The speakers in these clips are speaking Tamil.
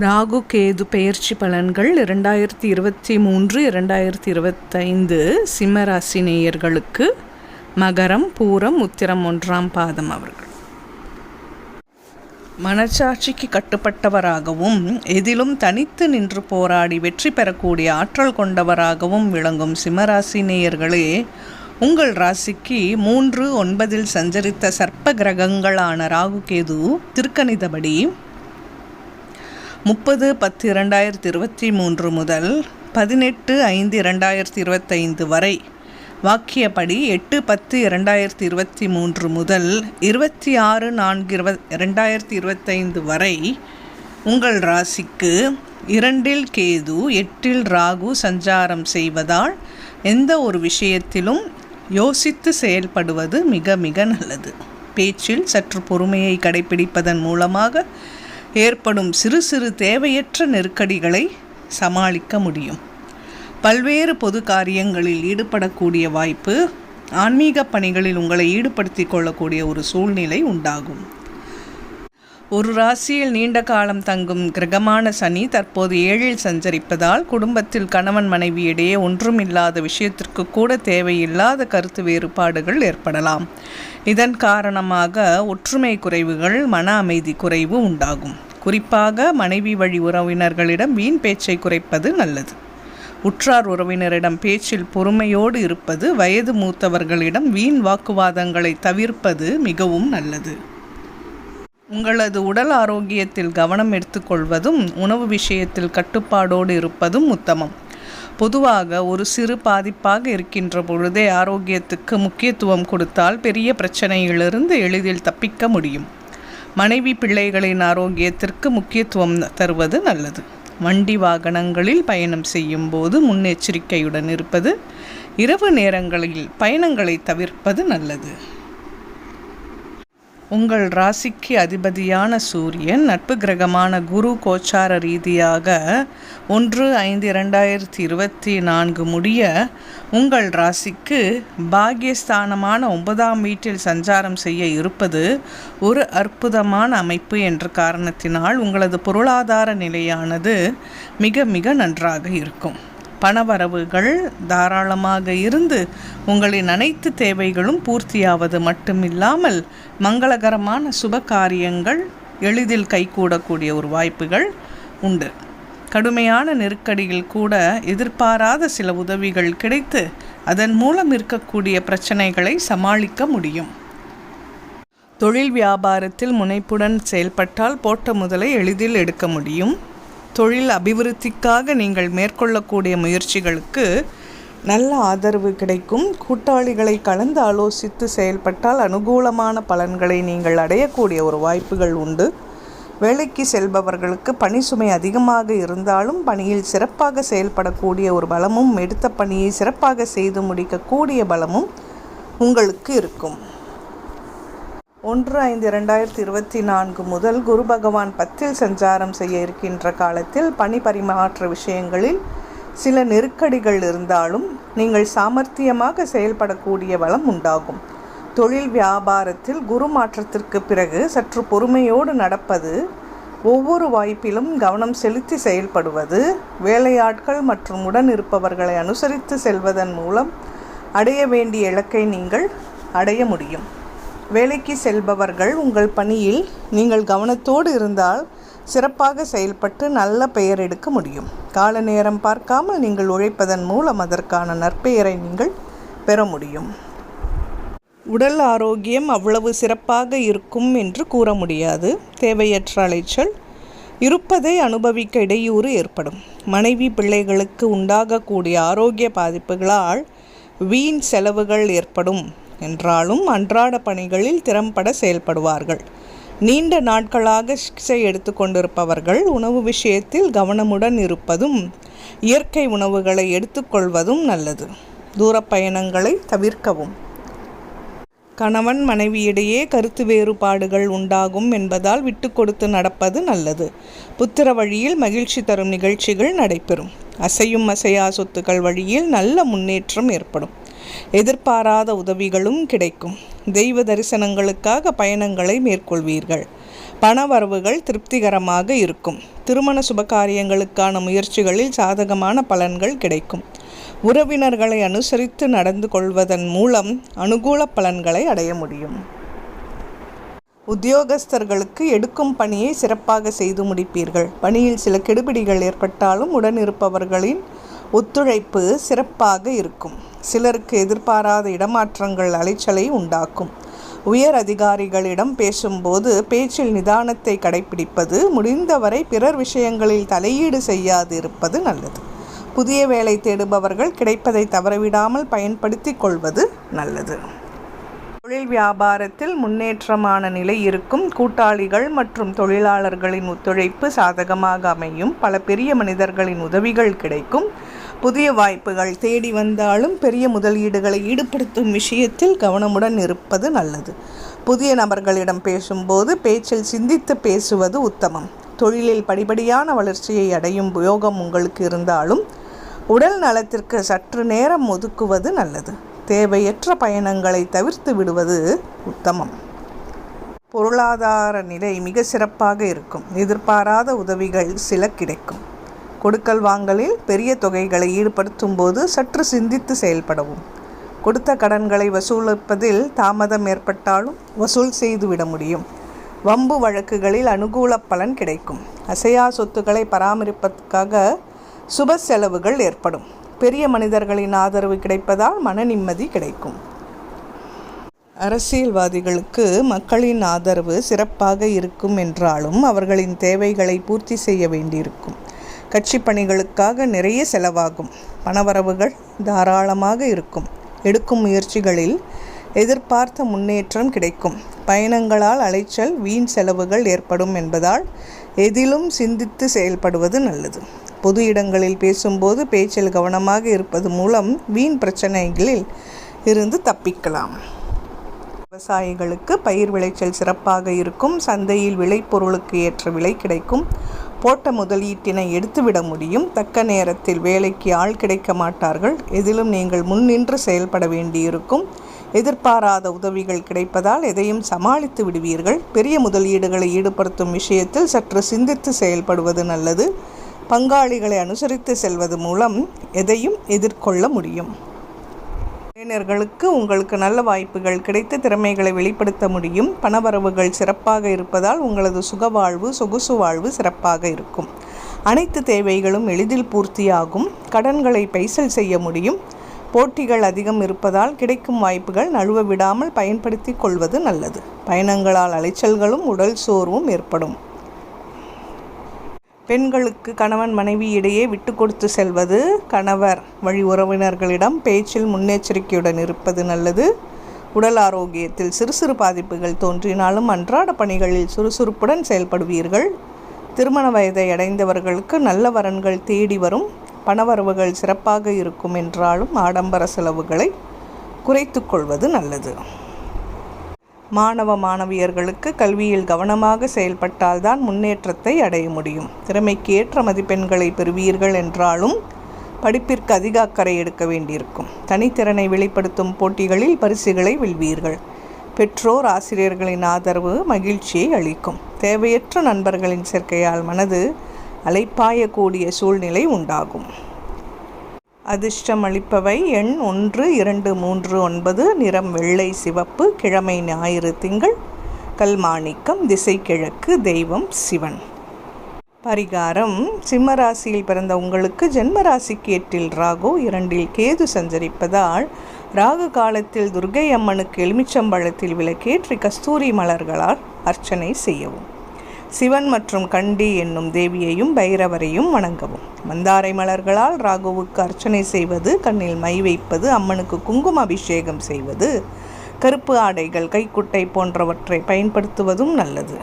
ராகு கேது பெயர்ச்சி பலன்கள் இரண்டாயிரத்தி இருபத்தி மூன்று இரண்டாயிரத்தி இருபத்தைந்து சிம்மராசி நேயர்களுக்கு மகரம் பூரம் உத்திரம் ஒன்றாம் பாதம் அவர்கள். மனச்சாட்சிக்கு கட்டுப்பட்டவராகவும் எதிலும் தனித்து நின்று போராடி வெற்றி பெறக்கூடிய ஆற்றல் கொண்டவராகவும் விளங்கும் சிம்மராசி நேயர்களே உங்கள் ராசிக்கு மூன்று ஒன்பதில் சஞ்சரித்த சர்ப்ப கிரகங்களான ராகு கேது திருக்கணிதபடி முப்பது பத்து இரண்டாயிரத்தி இருபத்தி மூன்று முதல் பதினெட்டு ஐந்து இரண்டாயிரத்தி இருபத்தைந்து வரை. வாக்கியப்படி எட்டு பத்து இரண்டாயிரத்தி இருபத்தி மூன்று முதல் இருபத்தி ஆறு நான்கு இருப இரண்டாயிரத்தி இருபத்தைந்து வரை உங்கள் ராசிக்கு இரண்டில் கேது எட்டில் ராகு சஞ்சாரம் செய்வதால் எந்த ஒரு விஷயத்திலும் யோசித்து செயல்படுவது மிக மிக நல்லது. பேச்சில் சற்று பொறுமையை கடைபிடிப்பதன் மூலமாக ஏற்படும் சிறு சிறு தேவையற்ற நெருக்கடிகளை சமாளிக்க முடியும். பல்வேறு பொது காரியங்களில் ஈடுபடக்கூடிய வாய்ப்பு ஆன்மீக பணிகளில் உங்களை ஈடுபடுத்திக் கொள்ளக்கூடிய ஒரு சூழ்நிலை உண்டாகும். ஒரு ராசியில் நீண்ட காலம் தங்கும் கிரகமான சனி தற்போது ஏழில் சஞ்சரிப்பதால் குடும்பத்தில் கணவன் மனைவியிடையே ஒன்றுமில்லாத விஷயத்திற்கு கூட தேவையில்லாத கருத்து வேறுபாடுகள் ஏற்படலாம். இதன் காரணமாக ஒற்றுமை குறைவுகள் மன அமைதி குறைவு உண்டாகும். குறிப்பாக மனைவி வழி உறவினர்களிடம் வீண் பேச்சை குறைப்பது நல்லது. உற்றார் உறவினரிடம் பேச்சில் பொறுமையோடு இருப்பது வயது மூத்தவர்களிடம் வீண் வாக்குவாதங்களை தவிர்ப்பது மிகவும் நல்லது. உங்களது உடல் ஆரோக்கியத்தில் கவனம் எடுத்துக்கொள்வதும் உணவு விஷயத்தில் கட்டுப்பாடோடு இருப்பதும் உத்தமம். பொதுவாக ஒரு சிறு பாதிப்பாக இருக்கின்ற பொழுதே ஆரோக்கியத்துக்கு முக்கியத்துவம் கொடுத்தால் பெரிய பிரச்சனையிலிருந்து எளிதில் தப்பிக்க முடியும். மனைவி பிள்ளைகளின் ஆரோக்கியத்திற்கு முக்கியத்துவம் தருவது நல்லது. வண்டி வாகனங்களில் பயணம் செய்யும் போது முன்னெச்சரிக்கையுடன் இருப்பது இரவு நேரங்களில் பயணங்களை தவிர்ப்பது நல்லது. உங்கள் ராசிக்கு அதிபதியான சூரியன் நட்பு கிரகமான குரு கோச்சார ரீதியாக ஒன்று ஐந்து இரண்டாயிரத்தி இருபத்தி நான்கு முடிய உங்கள் ராசிக்கு பாகியஸ்தானமான ஒன்பதாம் வீட்டில் சஞ்சாரம் செய்ய இருப்பது ஒரு அற்புதமான அமைப்பு என்ற காரணத்தினால் உங்களது பொருளாதார நிலையானது மிக மிக நன்றாக இருக்கும். பணவரவுகள் தாராளமாக இருந்து உங்களின் அனைத்து தேவைகளும் பூர்த்தியாவது மட்டுமில்லாமல் மங்களகரமான சுப காரியங்கள் எளிதில் கைகூடக்கூடிய ஒரு வாய்ப்புகள் உண்டு. கடுமையான நெருக்கடியில் கூட எதிர்பாராத சில உதவிகள் கிடைத்து அதன் மூலம் இருக்கக்கூடிய பிரச்சனைகளை சமாளிக்க முடியும். தொழில் வியாபாரத்தில் முனைப்புடன் செயல்பட்டால் போட்ட முதலை எளிதில் எடுக்க முடியும். தொழில் அபிவிருத்திக்காக நீங்கள் மேற்கொள்ளக்கூடிய முயற்சிகளுக்கு நல்ல ஆதரவு கிடைக்கும். கூட்டாளிகளை கலந்து ஆலோசித்து செயல்பட்டால் அனுகூலமான பலன்களை நீங்கள் அடையக்கூடிய ஒரு வாய்ப்புகள் உண்டு. வேலைக்கு செல்பவர்களுக்கு பணி சுமை அதிகமாக இருந்தாலும் பணியில் சிறப்பாக செயல்படக்கூடிய ஒரு பலமும் எடுத்த பணியை சிறப்பாக செய்து முடிக்கக்கூடிய பலமும் உங்களுக்கு இருக்கும். ஒன்று ஐந்து இரண்டாயிரத்தி இருபத்தி நான்கு முதல் குரு பகவான் பத்தில் சஞ்சாரம் செய்ய இருக்கின்ற காலத்தில் பணி பரிமாற்ற விஷயங்களில் சில நெருக்கடிகள் இருந்தாலும் நீங்கள் சாமர்த்தியமாக செயல்படக்கூடிய வளம் உண்டாகும். தொழில் வியாபாரத்தில் குரு மாற்றத்திற்கு பிறகு சற்று பொறுமையோடு நடப்பது ஒவ்வொரு வாய்ப்பிலும் கவனம் செலுத்தி செயல்படுவது வேலையாட்கள் மற்றும் உடன் இருப்பவர்களை அனுசரித்து செல்வதன் மூலம் அடைய வேண்டிய இலக்கை நீங்கள் அடைய முடியும். வேலைக்கு செல்பவர்கள் உங்கள் பணியில் நீங்கள் கவனத்தோடு இருந்தால் சிறப்பாக செயல்பட்டு நல்ல பெயர் எடுக்க முடியும். கால நேரம் பார்க்காமல் நீங்கள் உழைப்பதன் மூலம் அதற்கான நற்பெயரை நீங்கள் பெற முடியும். உடல் ஆரோக்கியம் அவ்வளவு சிறப்பாக இருக்கும் என்று கூற முடியாது. தேவையற்ற அலைச்சல் இருப்பதை அனுபவிக்க இடையூறு ஏற்படும். மனைவி பிள்ளைகளுக்கு உண்டாகக்கூடிய ஆரோக்கிய பாதிப்புகளால் வீண் செலவுகள் ஏற்படும். என்றாலும் அன்றாட பணிகளில் திறம்பட செயல்படுவார்கள். நீண்ட நாட்களாக சிகிச்சை எடுத்துக்கொண்டிருப்பவர்கள் உணவு விஷயத்தில் கவனமுடன் இருப்பதும் இயற்கை உணவுகளை எடுத்துக்கொள்வதும் நல்லது. தூரப்பயணங்களை தவிர்க்கவும். கணவன் மனைவியிடையே கருத்து வேறுபாடுகள் உண்டாகும் என்பதால் விட்டு கொடுத்து நடப்பது நல்லது. புத்திர வழியில் மகிழ்ச்சி தரும் நிகழ்ச்சிகள் நடைபெறும். அசையும் அசையா சொத்துக்கள் வழியில் நல்ல முன்னேற்றம் ஏற்படும். எதிர்பாராத உதவிகளும் கிடைக்கும். தெய்வ தரிசனங்களுக்காக பயணங்களை மேற்கொள்வீர்கள். பணவரவுகள் திருப்திகரமாக இருக்கும். திருமண சுபகாரியங்களுக்கான முயற்சிகளில் சாதகமான பலன்கள் கிடைக்கும். உறவினர்களை அனுசரித்து நடந்து கொள்வதன் மூலம் அனுகூல பலன்களை அடைய முடியும். உத்தியோகஸ்தர்களுக்கு எடுக்கும் பணியை சிறப்பாக செய்து முடிப்பீர்கள். பணியில் சில கெடுபிடிகள் ஏற்பட்டாலும் உடன் இருப்பவர்களின் ஒத்துழைப்பு சிறப்பாக இருக்கும். சிலருக்கு எதிர்பாராத இடமாற்றங்கள் அலைச்சலை உண்டாக்கும். உயர் அதிகாரிகளிடம் பேசும்போது பேச்சில் நிதானத்தை கடைபிடிப்பது முடிந்தவரை பிறர் விஷயங்களில் தலையீடு செய்யாது இருப்பது நல்லது. புதிய வேலை தேடுபவர்கள் கிடைப்பதை தவறவிடாமல் பயன்படுத்தி கொள்வது நல்லது. தொழில் வியாபாரத்தில் முன்னேற்றமான நிலை இருக்கும். கூட்டாளிகள் மற்றும் தொழிலாளர்களின் ஒத்துழைப்பு சாதகமாக அமையும். பல பெரிய மனிதர்களின் உதவிகள் கிடைக்கும். புதிய வாய்ப்புகள் தேடி வந்தாலும் பெரிய முதலீடுகளை ஈடுபடுத்தும் விஷயத்தில் கவனமுடன் இருப்பது நல்லது. புதிய நபர்களிடம் பேசும்போது பேச்சில் சிந்தித்து பேசுவது உத்தமம். தொழிலில் படிப்படியான வளர்ச்சியை அடையும் யோகம் உங்களுக்கு இருந்தாலும் உடல் நலத்திற்கு சற்று நேரம் ஒதுக்குவது நல்லது. தேவையற்ற பயணங்களை தவிர்த்து விடுவது உத்தமம். பொருளாதார நிலை மிக சிறப்பாக இருக்கும். எதிர்பாராத உதவிகள் சில கிடைக்கும். கொடுக்கல் வாங்கலில் பெரிய தொகைகளை ஈடுபடுத்தும் போது சற்று சிந்தித்து செயல்படவும். கொடுத்த கடன்களை வசூலிப்பதில் தாமதம் ஏற்பட்டாலும் வசூல் செய்துவிட முடியும். வம்பு வழக்குகளில் அனுகூல பலன் கிடைக்கும். அசையா சொத்துக்களை பராமரிப்பதற்காக சுப செலவுகள் ஏற்படும். பெரிய மனிதர்களின் ஆதரவு கிடைப்பதால் மன நிம்மதி கிடைக்கும். அரசியல்வாதிகளுக்கு மக்களின் ஆதரவு சிறப்பாக இருக்கும் என்றாலும் அவர்களின் தேவைகளை பூர்த்தி செய்ய வேண்டியிருக்கும். கட்சி பணிகளுக்காக நிறைய செலவாகும். பணவரவுகள் தாராளமாக இருக்கும். எடுக்கும் முயற்சிகளில் எதிர்பார்த்த முன்னேற்றம் கிடைக்கும். பயணங்களால் அலைச்சல் வீண் செலவுகள் ஏற்படும் என்பதால் எதிலும் சிந்தித்து செயல்படுவது நல்லது. பொது இடங்களில் பேசும்போது பேச்சில் கவனமாக இருப்பது மூலம் வீண் பிரச்சனைகளில் இருந்து தப்பிக்கலாம். விவசாயிகளுக்கு பயிர் விளைச்சல் சிறப்பாக இருக்கும். சந்தையில் விளைபொருளுக்கு ஏற்ற விலை கிடைக்கும். போட்ட முதலீட்டினை எடுத்துவிட முடியும். தக்க நேரத்தில் வேலைக்கு ஆள் கிடைக்க மாட்டார்கள். எதிலும் நீங்கள் முன்னின்று செயல்பட வேண்டியிருக்கும். எதிர்பாராத உதவிகள் கிடைப்பதால் எதையும் சமாளித்து விடுவீர்கள். பெரிய முதலீடுகளை ஈடுபடுத்தும் விஷயத்தில் சற்று சிந்தித்து செயல்படுவது நல்லது. பங்காளிகளை அனுசரித்து செல்வது மூலம் எதையும் எதிர்கொள்ள முடியும். இளைஞர்களுக்கு உங்களுக்கு நல்ல வாய்ப்புகள் கிடைத்து திறமைகளை வெளிப்படுத்த முடியும். பணவரவுகள் சிறப்பாக இருப்பதால் உங்களது சுகவாழ்வு சொகுசு வாழ்வு சிறப்பாக இருக்கும். அனைத்து தேவைகளும் எளிதில் பூர்த்தியாகும். கடன்களை பைசல் செய்ய முடியும். போட்டிகள் அதிகம் இருப்பதால் கிடைக்கும் வாய்ப்புகள் நழுவ விடாமல் பயன்படுத்தி கொள்வது நல்லது. பயணங்களால் அலைச்சல்களும் உடல் சோர்வும் ஏற்படும். பெண்களுக்கு கணவன் மனைவி இடையே விட்டு கொடுத்து செல்வது கணவர் வழி உறவினர்களிடம் பேச்சில் முன்னெச்சரிக்கையுடன் இருப்பது நல்லது. உடல் ஆரோக்கியத்தில் சிறு சிறு பாதிப்புகள் தோன்றினாலும் அன்றாட பணிகளில் சுறுசுறுப்புடன் செயல்படுவீர்கள். திருமண வயதை அடைந்தவர்களுக்கு நல்ல வரன்கள் தேடி வரும். பணவரவுகள் சிறப்பாக இருக்கும் என்றாலும் ஆடம்பர செலவுகளை குறைத்து கொள்வது நல்லது. மாணவ மாணவியர்களுக்கு கல்வியில் கவனமாக செயல்பட்டால்தான் முன்னேற்றத்தை அடைய முடியும். திறமைக்கு ஏற்ற மதிப்பெண்களை பெறுவீர்கள் என்றாலும் படிப்பிற்கு அதிக அக்கறை எடுக்க வேண்டியிருக்கும். தனித்திறனை வெளிப்படுத்தும் போட்டிகளில் பரிசுகளை வெல்வீர்கள். பெற்றோர் ஆசிரியர்களின் ஆதரவு மகிழ்ச்சியை அளிக்கும். தேவையற்ற நண்பர்களின் சேர்க்கையால் மனது அலைப்பாயக்கூடிய சூழ்நிலை உண்டாகும். அதிர்ஷ்டம் அளிப்பவை எண் ஒன்று இரண்டு மூன்று ஒன்பது நிறம் வெள்ளை சிவப்பு கிழமை ஞாயிறு திங்கள் கல்மாணிக்கம் திசை கிழக்கு தெய்வம் சிவன். பரிகாரம் சிம்மராசியில் பிறந்த உங்களுக்கு ஜென்மராசிக்கு எட்டில் ராகு இரண்டில் கேது சஞ்சரிப்பதால் ராகு காலத்தில் துர்கை அம்மனுக்கு எலுமிச்சம்பழத்தில் விளக்கேற்றி கஸ்தூரி மலர்களால் அர்ச்சனை செய்யவும். சிவன் மற்றும் கண்டி என்னும் தேவியையும் பைரவரையும் வணங்கவும். மந்தாரை மலர்களால் ராகுவுக்கு அர்ச்சனை செய்வது கண்ணில் மை வைப்பது அம்மனுக்கு குங்கும அபிஷேகம் செய்வது கருப்பு ஆடைகள் கைக்குட்டை போன்றவற்றை பயன்படுத்துவதும் நல்லது.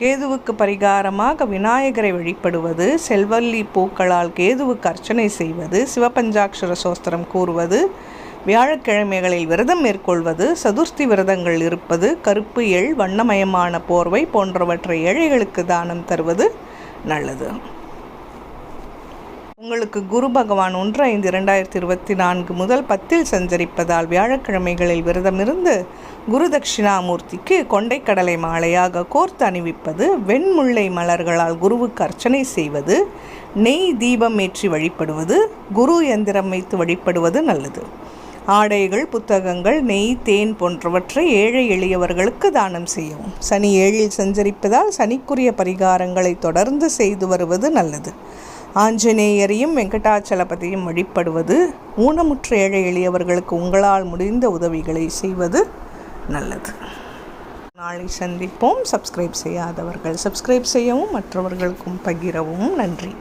கேதுவுக்கு பரிகாரமாக விநாயகரை வழிபடுவது செல்வல்லி பூக்களால் கேதுவுக்கு அர்ச்சனை செய்வது சிவபஞ்சாட்சர சோஸ்திரம் கூறுவது வியாழக்கிழமைகளில் விரதம் மேற்கொள்வது சதுர்த்தி விரதங்கள் இருப்பது கருப்பு எள் வண்ணமயமான போர்வை போன்றவற்றை ஏழைகளுக்கு தானம் தருவது நல்லது. உங்களுக்கு குரு பகவான் ஒன்று ஐந்து இரண்டாயிரத்தி இருபத்தி நான்கு முதல் பத்தில் சஞ்சரிப்பதால் வியாழக்கிழமைகளில் விரதமிருந்து குரு தட்சிணாமூர்த்திக்கு கொண்டைக்கடலை மாலையாக கோர்த்து அணிவிப்பது வெண்முல்லை மலர்களால் குருவுக்கு அர்ச்சனை செய்வது நெய் தீபம் ஏற்றி வழிபடுவது குரு எந்திரம் வைத்து வழிபடுவது நல்லது. ஆடைகள் புத்தகங்கள் நெய் தேன் போன்றவற்றை ஏழை எளியவர்களுக்கு தானம் செய்யவும். சனி ஏழில் சஞ்சரிப்பதால் சனிக்குரிய பரிகாரங்களை தொடர்ந்து செய்து வருவது நல்லது. ஆஞ்சநேயரையும் வெங்கடாச்சலபதியும் வழிபடுவது ஊனமுற்ற ஏழை எளியவர்களுக்கு உங்களால் முடிந்த உதவிகளை செய்வது நல்லது. நாளை சந்திப்போம். சப்ஸ்கிரைப் செய்யாதவர்கள் சப்ஸ்கிரைப் செய்யவும் மற்றவர்களுக்கும் பகிரவும். நன்றி.